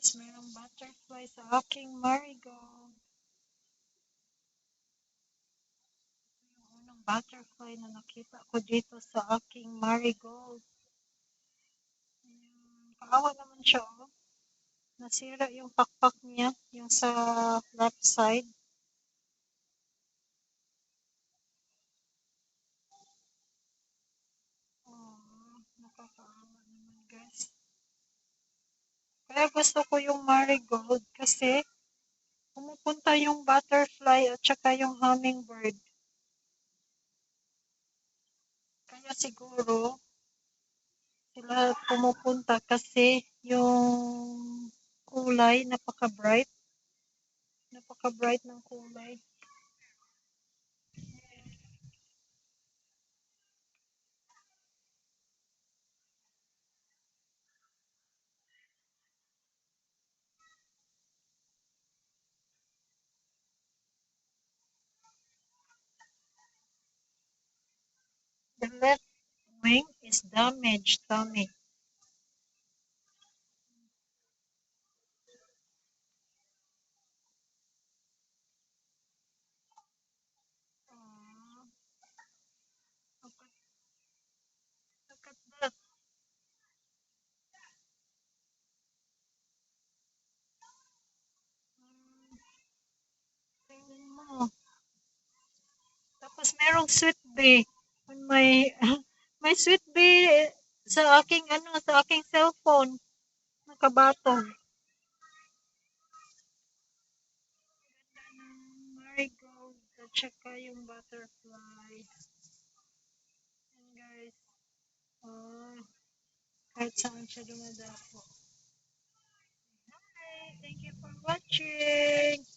guys, mayroong butterfly sa aking marigold. Yung unang butterfly na nakita ko dito sa aking marigold. Kaawa naman siya, oh. Nasira yung pakpak niya, yung sa left side. Oh, nakakaawa naman, guys. Kaya gusto ko yung marigold kasi pumupunta yung butterfly at saka yung hummingbird. Kaya siguro sila pumupunta kasi yung kulay napaka-bright. Napaka-bright ng kulay. left wing is damaged, Tommy. Tapos merong sweet bake. My may sweet bee sa aking ano sa aking cellphone ng marigold at saka yung butterfly. Yan guys. Oh, kahit saan siya dumadapo. Hi, thank you for watching.